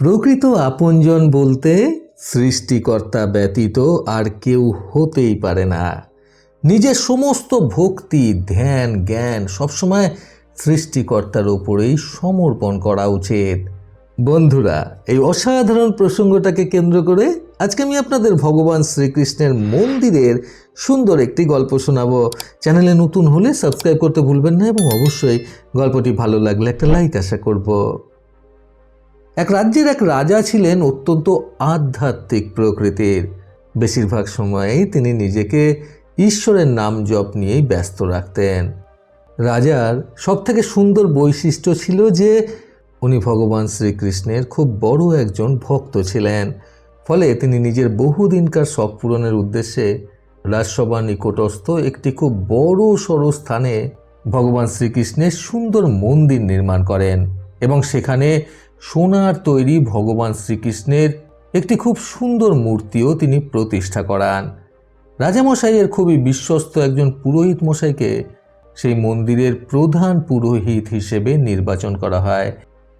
প্রকৃত আপনজন বলতে সৃষ্টিকর্তা ব্যতীত আর কেউ হতেই পারে না। নিজের সমস্ত ভক্তি, ধ্যান, জ্ঞান সবসময় সৃষ্টিকর্তার ওপরেই সমর্পণ করা উচিত। বন্ধুরা, এই অসাধারণ প্রসঙ্গটাকে কেন্দ্র করে আজকে আমি আপনাদের ভগবান শ্রীকৃষ্ণের মন্দিরের সুন্দর একটি গল্প শোনাবো। চ্যানেলে নতুন হলে সাবস্ক্রাইব করতে ভুলবেন না এবং অবশ্যই গল্পটি ভালো লাগলে একটা লাইক আশা করব। এক রাজ্যের এক রাজা ছিলেন অত্যন্ত আধ্যাত্মিক প্রকৃতির। বেশিরভাগ সময়েই তিনি নিজেকে ঈশ্বরের নাম জপ নিয়েই ব্যস্ত রাখতেন। রাজার সবথেকে সুন্দর বৈশিষ্ট্য ছিল যে, উনি ভগবান শ্রীকৃষ্ণের খুব বড় একজন ভক্ত ছিলেন। ফলে তিনি নিজের বহুদিনকার শখ পূরণের উদ্দেশ্যে রাজসভা নিকটস্থ একটি খুব বড় সড়ো স্থানে ভগবান শ্রীকৃষ্ণের সুন্দর মন্দির নির্মাণ করেন এবং সেখানে সোনার তৈরি ভগবান শ্রীকৃষ্ণের একটি খুব সুন্দর মূর্তিও তিনি প্রতিষ্ঠা করান। রাজামশাইয়ের খুবই বিশ্বস্ত একজন পুরোহিত মশাইকে সেই মন্দিরের প্রধান পুরোহিত হিসেবে নির্বাচন করা হয়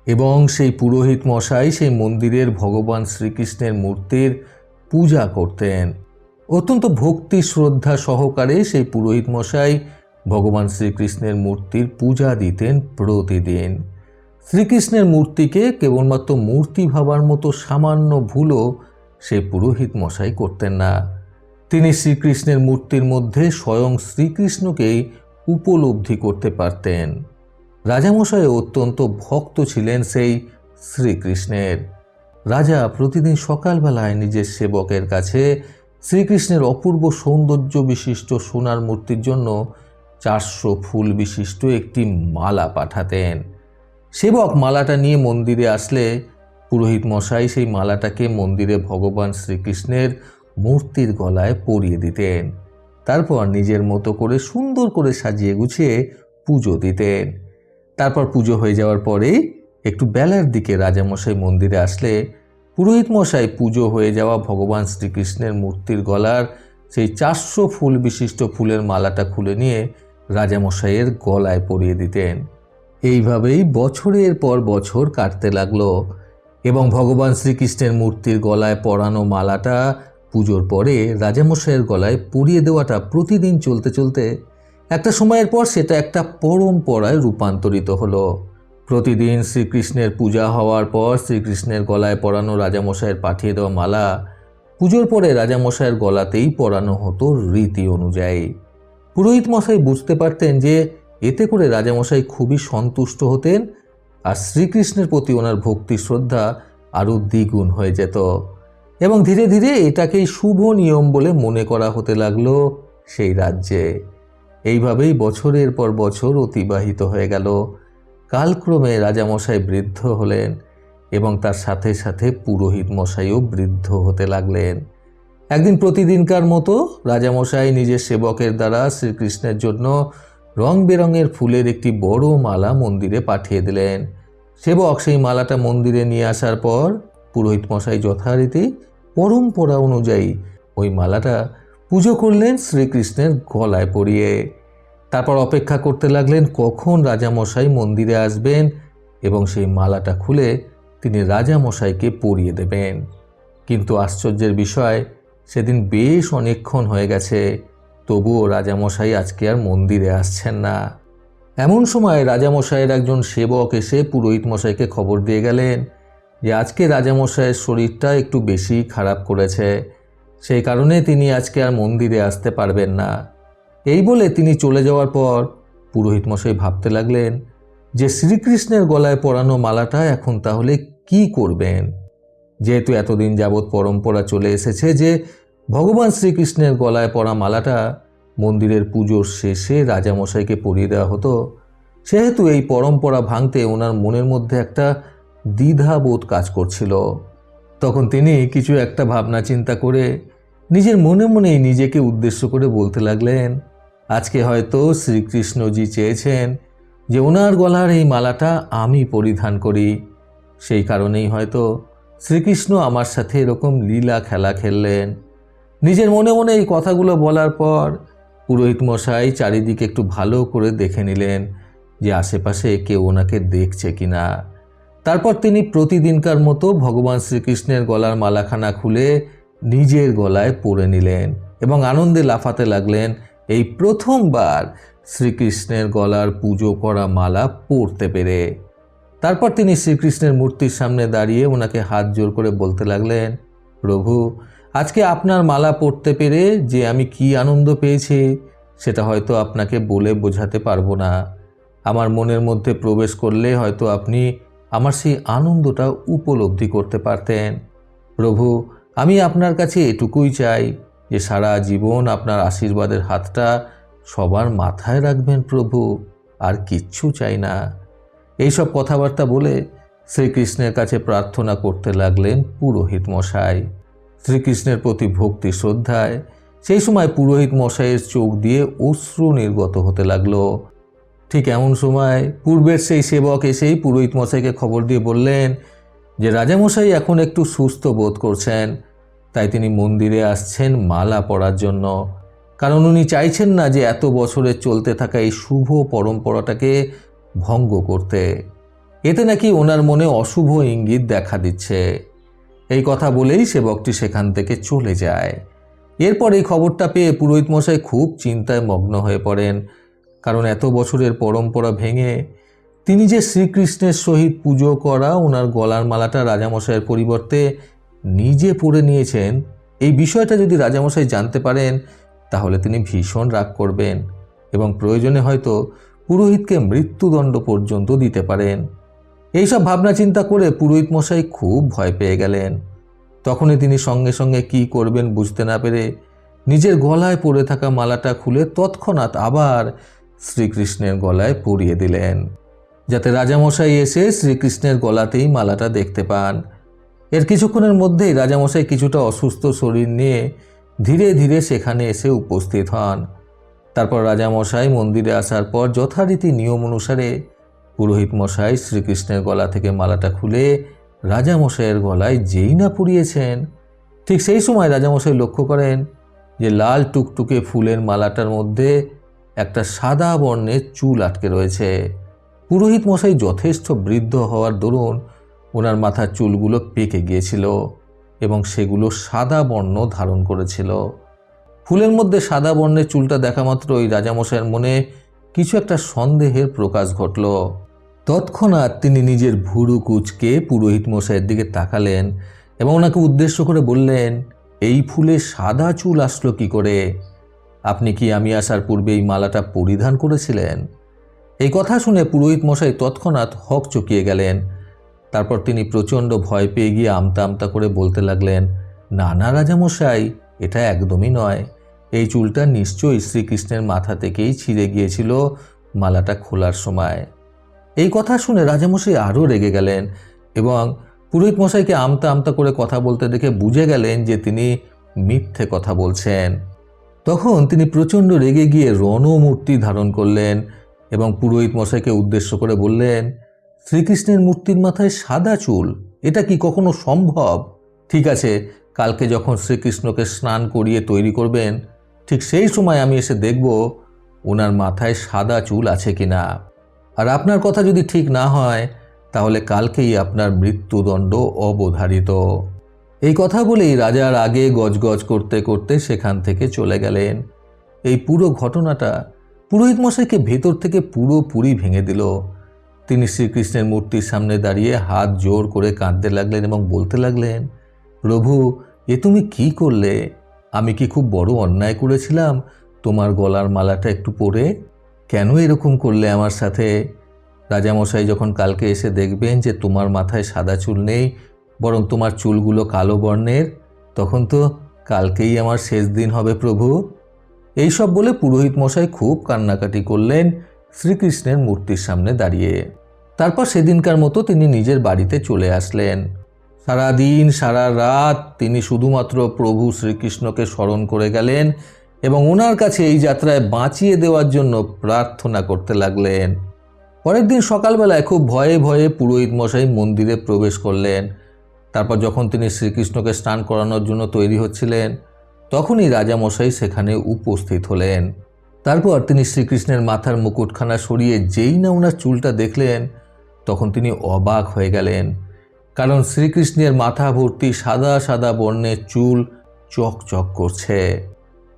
এবং সেই পুরোহিত মশাই সেই মন্দিরের ভগবান শ্রীকৃষ্ণের মূর্তির পূজা করতেন। অত্যন্ত ভক্তি শ্রদ্ধা সহকারে সেই পুরোহিত মশাই ভগবান শ্রীকৃষ্ণের মূর্তির পূজা দিতেন প্রতিদিন। শ্রীকৃষ্ণের মূর্তিকে কেবলমাত্র মূর্তি ভাবার মতো সামান্য ভুলও সে পুরোহিত মশাই করতেন না। তিনি শ্রীকৃষ্ণের মূর্তির মধ্যে স্বয়ং শ্রীকৃষ্ণকেই উপলব্ধি করতে পারতেন। রাজামশাই অত্যন্ত ভক্ত ছিলেন সেই শ্রীকৃষ্ণের। রাজা প্রতিদিন সকালবেলায় নিজের সেবকের কাছে শ্রীকৃষ্ণের অপূর্ব সৌন্দর্য বিশিষ্ট সোনার মূর্তির জন্য চারশো ফুল বিশিষ্ট একটি মালা পাঠাতেন। সেবক মালাটা নিয়ে মন্দিরে আসলে পুরোহিত মশাই সেই মালাটাকে মন্দিরে ভগবান শ্রীকৃষ্ণের মূর্তির গলায় পরিয়ে দিতেন। তারপর নিজের মতো করে সুন্দর করে সাজিয়ে গুছিয়ে পুজো দিতেন। তারপর পুজো হয়ে যাওয়ার পরেই একটু বেলার দিকে রাজামশাই মন্দিরে আসলে পুরোহিত মশাই পুজো হয়ে যাওয়া ভগবান শ্রীকৃষ্ণের মূর্তির গলার সেই চারশো ফুল বিশিষ্ট ফুলের মালাটা খুলে নিয়ে রাজামশাইয়ের গলায় পরিয়ে দিতেন। এইভাবেই বছরের পর বছর কাটতে লাগল এবং ভগবান শ্রীকৃষ্ণের মূর্তির গলায় পরানো মালাটা পুজোর পরে রাজামশাইয়ের গলায় পরিয়ে দেওয়াটা প্রতিদিন চলতে চলতে একটা সময়ের পর সেটা একটা পরম্পরায় রূপান্তরিত হলো। প্রতিদিন শ্রীকৃষ্ণের পূজা হওয়ার পর শ্রীকৃষ্ণের গলায় পরানো রাজামশাইয়ের পাঠিয়ে দেওয়া মালা পুজোর পরে রাজামশাইয়ের গলাতেই পরানো হতো রীতি অনুযায়ী। পুরোহিত মশাই বুঝতে পারতেন যে এতে করে রাজামশাই খুবই সন্তুষ্ট হতেন আর শ্রীকৃষ্ণের প্রতি ওনার ভক্তি শ্রদ্ধা আরও দ্বিগুণ হয়ে যেত। এবং ধীরে ধীরে এটাকেই শুভ নিয়ম বলে মনে করা হতে লাগল সেই রাজ্যে। এইভাবেই বছরের পর বছর অতিবাহিত হয়ে গেল। কালক্রমে রাজামশাই বৃদ্ধ হলেন এবং তার সাথে সাথে পুরোহিত মশাইও বৃদ্ধ হতে লাগলেন। একদিন প্রতিদিনকার মতো রাজামশাই নিজের সেবকের দ্বারা শ্রীকৃষ্ণের জন্য রং বেরঙের ফুলের একটি বড় মালা মন্দিরে পাঠিয়ে দিলেন। সেবক সেই মালাটা মন্দিরে নিয়ে আসার পর পুরোহিত মশাই যথারীতি পরম্পরা অনুযায়ী ওই মালাটা পুজো করলেন শ্রীকৃষ্ণের গলায় পরিয়ে। তারপর অপেক্ষা করতে লাগলেন কখন রাজামশাই মন্দিরে আসবেন এবং সেই মালাটা খুলে তিনি রাজামশাইকে পরিয়ে দেবেন। কিন্তু আশ্চর্যের বিষয়, সেদিন বেশ অনেকক্ষণ হয়ে গেছে। তবুও রাজামশাই আজকে আর মন্দিরে আসছেন না। এমন সময় রাজামশাইয়ের একজন সেবক এসে পুরোহিত মশাইকে খবর দিয়ে গেলেন যে আজকে রাজামশাইয়ের শরীরটা একটু বেশি খারাপ করেছে। সেই কারণে তিনি আজকে আর মন্দিরে আসতে পারবেন না। এই বলে তিনি চলে যাওয়ার পর পুরোহিত মশাই ভাবতে লাগলেন যে শ্রীকৃষ্ণের গলায় পরানো মালাটা এখন তাহলে কি করবেন? যেহেতু এতদিন যাবৎ পরম্পরা চলে এসেছে যে ভগবান শ্রীকৃষ্ণের গলায় পরা মালাটা মন্দিরের পুজোর শেষে রাজামশাইকে পরিয়ে দেওয়া হতো, সেহেতু এই পরম্পরা ভাঙতে ওনার মনের মধ্যে একটা দ্বিধাবোধ কাজ করছিল। তখন তিনি কিছু একটা ভাবনা চিন্তা করে নিজের মনে মনেই নিজেকে উদ্দেশ্য করে বলতে লাগলেন, আজকে হয়তো শ্রীকৃষ্ণজি চেয়েছেন যে ওনার গলার এই মালাটা আমি পরিধান করি। সেই কারণেই হয়তো শ্রীকৃষ্ণ আমার সাথে এরকম লীলা খেলা খেললেন। নিজের মনে মনে এই কথাগুলো বলার পর পুরোহিত মশাই চারিদিকে একটু ভালো করে দেখে নিলেন যে আশেপাশে কেউ ওনাকে দেখছে কি না তারপর তিনি প্রতিদিনকার মতো ভগবান শ্রীকৃষ্ণের গলার মালাখানা খুলে নিজের গলায় পরে নিলেন এবং আনন্দে লাফাতে লাগলেন। এই প্রথমবার শ্রীকৃষ্ণের গলার পুজো করা মালা পরতে পেরে। তারপর তিনি শ্রীকৃষ্ণের মূর্তির সামনে দাঁড়িয়ে ওনাকে হাত জোর করে বলতে লাগলেন, প্রভু আজকে আপনার মালা পরতে পেরে যে আমি কি আনন্দ পেয়েছি, সেটা হয়তো আপনাকে বলে বোঝাতে পারব না। আমার মনের মধ্যে প্রবেশ করলে হয়তো আপনি আমার সেই আনন্দটা উপলব্ধি করতে পারতেন। প্রভু, আমি আপনার কাছে এটুকুই চাই যে সারা জীবন আপনার আশীর্বাদের হাতটা সবার মাথায় রাখবেন প্রভু, আর কিচ্ছু চাই না। এইসব কথাবার্তা বলে শ্রীকৃষ্ণের কাছে প্রার্থনা করতে লাগলেন পুরোহিত মশাই। শ্রীকৃষ্ণের প্রতি ভক্তি শ্রদ্ধায় সেই সময় পুরোহিত মশাইয়ের চোখ দিয়ে অশ্রু নির্গত হতে লাগল। ঠিক এমন সময় পূর্বের সেই সেবক এসেই পুরোহিত মশাইকে খবর দিয়ে বললেন যে, রাজামশাই, এখন একটু সুস্থ বোধ করছেন। তাই তিনি মন্দিরে আসছেন মালা পরার জন্য। কারণ উনি চাইছেন না যে, এত বছরের চলতে থাকা এই শুভ পরম্পরাটাকে ভঙ্গ করতে। এতে নাকি ওনার মনে অশুভ ইঙ্গিত দেখা দিচ্ছে। এই কথা বলেই সেবকটি সেখান থেকে চলে যায়। এরপর এই খবরটা পেয়ে পুরোহিত মশাই খুব চিন্তায় মগ্ন হয়ে পড়েন। কারণ এত বছরের পরম্পরা ভেঙে তিনি যে শ্রীকৃষ্ণের সহিত পুজো করা ওনার গলার মালাটা রাজামশাইয়ের পরিবর্তে নিজে পরে নিয়েছেন, এই বিষয়টা যদি রাজামশাই জানতে পারেন, তাহলে তিনি ভীষণ রাগ করবেন এবং প্রয়োজনে হয়তো পুরোহিতকে মৃত্যুদণ্ড পর্যন্ত দিতে পারেন। এইসব ভাবনা চিন্তা করে পুরোহিত মশাই খুব ভয় পেয়ে গেলেন। তখনই তিনি সঙ্গে সঙ্গে কি করবেন বুঝতে না পেরে নিজের গলায় পরে থাকা মালাটা খুলে তৎক্ষণাৎ আবার শ্রীকৃষ্ণের গলায় পরিয়ে দিলেন, যাতে রাজামশাই এসে শ্রীকৃষ্ণের গলাতেই মালাটা দেখতে পান। এর কিছুক্ষণের মধ্যেই রাজামশাই কিছুটা অসুস্থ শরীর নিয়ে ধীরে ধীরে সেখানে এসে উপস্থিত হন। তারপর রাজামশাই মন্দিরে আসার পর যথারীতি নিয়ম অনুসারে পুরোহিত মশাই শ্রীকৃষ্ণের গলা থেকে মালাটা খুলে রাজামশাইয়ের গলায় যেই না পুড়িয়েছেন। ঠিক সেই সময় রাজামশাই লক্ষ্য করেন যে লাল টুকটুকে ফুলের মালাটার মধ্যে একটা সাদা বর্ণের চুল আটকে রয়েছে। পুরোহিত মশাই যথেষ্ট বৃদ্ধ হওয়ার দরুন ওনার মাথার চুলগুলো পেকে গিয়েছিল এবং সেগুলো সাদা বর্ণ ধারণ করেছিল। ফুলের মধ্যে সাদা বর্ণের চুলটা দেখা মাত্র ওই রাজামশাইয়ের মনে কিছু একটা সন্দেহের প্রকাশ ঘটল। তৎক্ষণাৎ তিনি নিজের ভুরু কুচকে পুরোহিত মশাইয়ের দিকে তাকালেন এবং ওনাকে উদ্দেশ্য করে বললেন, এই ফুলে সাদা চুল আসলো কি করে? আপনি কি আমি আসার পূর্বে এই মালাটা পরিধান করেছিলেন? এই কথা শুনে পুরোহিত মশাই তৎক্ষণাৎ হক চকিয়ে গেলেন। তারপর তিনি প্রচণ্ড ভয় পেয়ে গিয়ে আমতা আমতা করে বলতে লাগলেন, না না রাজামশাই এটা একদমই নয়। এই চুলটা নিশ্চয়ই শ্রীকৃষ্ণের মাথা থেকেই ছিঁড়ে গিয়েছিল মালাটা খোলার সময়। এই কথা শুনে রাজামশাই আরও রেগে গেলেন এবং পুরোহিত মশাইকে আমতা আমতা করে কথা বলতে দেখে বুঝে গেলেন যে তিনি মিথ্যে কথা বলছেন। তখন তিনি প্রচণ্ড রেগে গিয়ে রণমূর্তি ধারণ করলেন এবং পুরোহিত মশাইকে উদ্দেশ্য করে বললেন, শ্রীকৃষ্ণের মূর্তির মাথায় সাদা চুল, এটা কি কখনো সম্ভব? ঠিক আছে, কালকে যখন শ্রীকৃষ্ণকে স্নান করিয়ে তৈরি করবেন, ঠিক সেই সময় আমি এসে দেখব ওনার মাথায় সাদা চুল আছে কি না আর আপনার কথা যদি ঠিক না হয়, তাহলে কালকেই আপনার মৃত্যুদণ্ড অবধারিত। এই কথা বলেই রাজার আগে গজগজ করতে করতে সেখান থেকে চলে গেলেন। এই পুরো ঘটনাটা পুরোহিত মশাইকে ভেতর থেকে পুরোপুরি ভেঙে দিল। তিনি শ্রীকৃষ্ণের মূর্তির সামনে দাঁড়িয়ে হাত জোর করে কাঁদতে লাগলেন এবং বলতে লাগলেন, প্রভু, এ তুমি কি করলে? আমি কি খুব বড় অন্যায় করেছিলাম? তোমার গলার মালাটা একটু পরে কেন এরকম করলে আমার সাথে? রাজামশাই যখন কালকে এসে দেখবেন যে তোমার মাথায় সাদা চুল নেই, বরং তোমার চুলগুলো কালো বর্ণের, তখন তো কালকেই আমার শেষ দিন হবে প্রভু। এইসব বলে পুরোহিত মশাই খুব কান্নাকাটি করলেন শ্রীকৃষ্ণের মূর্তির সামনে দাঁড়িয়ে। তারপর সেদিনকার মতো তিনি নিজের বাড়িতে চলে আসলেন। সারা দিন সারা রাত তিনি শুধুমাত্র প্রভু শ্রীকৃষ্ণকে স্মরণ করে গেলেন এবং ওনার কাছে এই যাত্রায় বাঁচিয়ে দেওয়ার জন্য প্রার্থনা করতে লাগলেন। পরের দিন সকালবেলায় খুব ভয়ে ভয়ে পুরোহিত মশাই মন্দিরে প্রবেশ করলেন। তারপর যখন তিনি শ্রীকৃষ্ণকে স্নান করানোর জন্য তৈরি হচ্ছিলেন, তখনই রাজামশাই সেখানে উপস্থিত হলেন। তারপর তিনি শ্রীকৃষ্ণের মাথার মুকুটখানা সরিয়ে যেই না ওনার চুলটা দেখলেন, তখন তিনি অবাক হয়ে গেলেন। কারণ শ্রীকৃষ্ণের মাথা ভর্তি সাদা সাদা বর্ণের চুল চকচক করছে।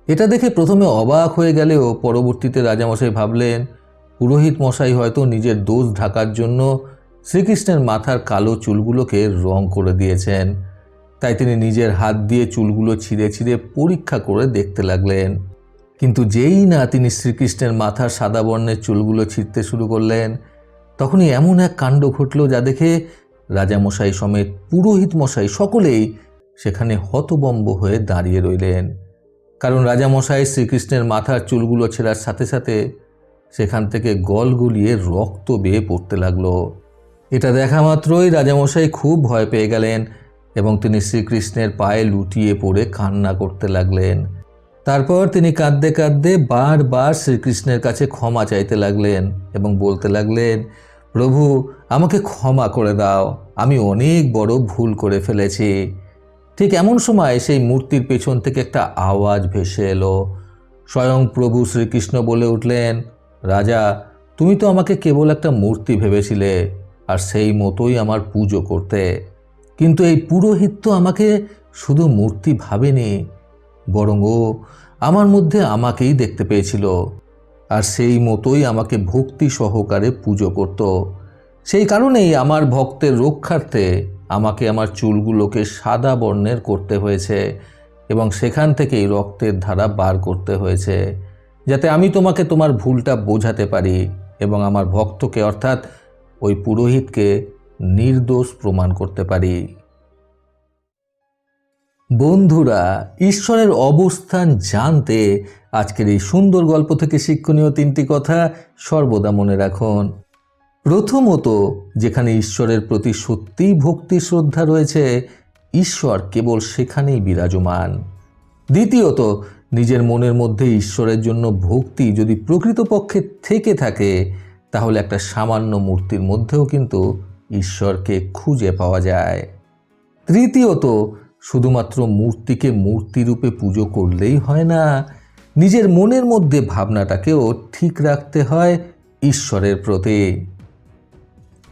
এটা দেখে প্রথমে অবাক হয়ে গেলেও পরবর্তীতে রাজামশাই ভাবলেন, পুরোহিত মশাই হয়তো নিজের দোষ ঢাকার জন্য শ্রীকৃষ্ণের মাথার কালো চুলগুলোকে রং করে দিয়েছেন। তাই তিনি নিজের হাত দিয়ে চুলগুলো ছিঁড়ে ছিঁড়ে পরীক্ষা করে দেখতে লাগলেন। কিন্তু যেই না তিনি শ্রীকৃষ্ণের মাথার সাদা বর্ণের চুলগুলো ছিঁড়তে শুরু করলেন, তখনই এমন এক কাণ্ড ঘটল যা দেখে রাজামশাই সমেত পুরোহিত মশাই সকলেই সেখানে হতবম্ব হয়ে দাঁড়িয়ে রইলেন। কারণ রাজামশাই শ্রীকৃষ্ণের মাথার চুলগুলো ছেঁড়ার সাথে সাথে সেখান থেকে গল গুলিয়ে রক্ত বেয়ে পড়তে লাগল। এটা দেখা মাত্রই রাজামশাই খুব ভয় পেয়ে গেলেন এবং তিনি শ্রীকৃষ্ণের পায়ে লুটিয়ে পড়ে কান্না করতে লাগলেন। তারপর তিনি কাঁদতে কাঁদতে বারবার শ্রীকৃষ্ণের কাছে ক্ষমা চাইতে লাগলেন এবং বলতে লাগলেন, প্রভু, আমাকে ক্ষমা করে দাও। আমি অনেক বড় ভুল করে ফেলেছি। ঠিক এমন সময় সেই মূর্তির পেছন থেকে একটা আওয়াজ ভেসে এলো। স্বয়ং প্রভু শ্রীকৃষ্ণ বলে উঠলেন, রাজা, তুমি তো আমাকে কেবল একটা মূর্তি ভেবেছিলে, আর সেই মতোই আমার পুজো করতে। কিন্তু এই পুরোহিত তো আমাকে শুধু মূর্তি ভাবেনি, বরং ও আমার মধ্যে আমাকেই দেখতে পেয়েছিল, আর সেই মতোই আমাকে ভক্তি সহকারে পুজো করত। সেই কারণেই আমার ভক্তের রক্ষার্থে আমাকে আমার চুলগুলোকে সাদা বর্ণের করতে হয়েছে এবং সেখান থেকেই রক্তের ধারা বার করতে হয়েছে, যাতে আমি তোমাকে তোমার ভুলটা বোঝাতে পারি এবং আমার ভক্তকে, অর্থাৎ ওই পুরোহিতকে নির্দোষ প্রমাণ করতে পারি। বন্ধুরা, ঈশ্বরের অবস্থান জানতে আজকের এই সুন্দর গল্প থেকে শিক্ষণীয় তিনটি কথা সর্বদা মনে রাখুন। প্রথমত, যেখানে ঈশ্বরের প্রতি সত্যিই ভক্তি, শ্রদ্ধা রয়েছে, ঈশ্বর কেবল সেখানেই বিরাজমান। দ্বিতীয়ত, নিজের মনের মধ্যে ঈশ্বরের জন্য ভক্তি যদি প্রকৃতপক্ষে থেকে থাকে, তাহলে একটা সামান্য মূর্তির মধ্যেও কিন্তু ঈশ্বরকে খুঁজে পাওয়া যায়। তৃতীয়ত, শুধুমাত্র মূর্তিকে মূর্তিরূপে পুজো করলেই হয় না, নিজের মনের মধ্যে ভাবনাটাকেও ঠিক রাখতে হয় ঈশ্বরের প্রতি।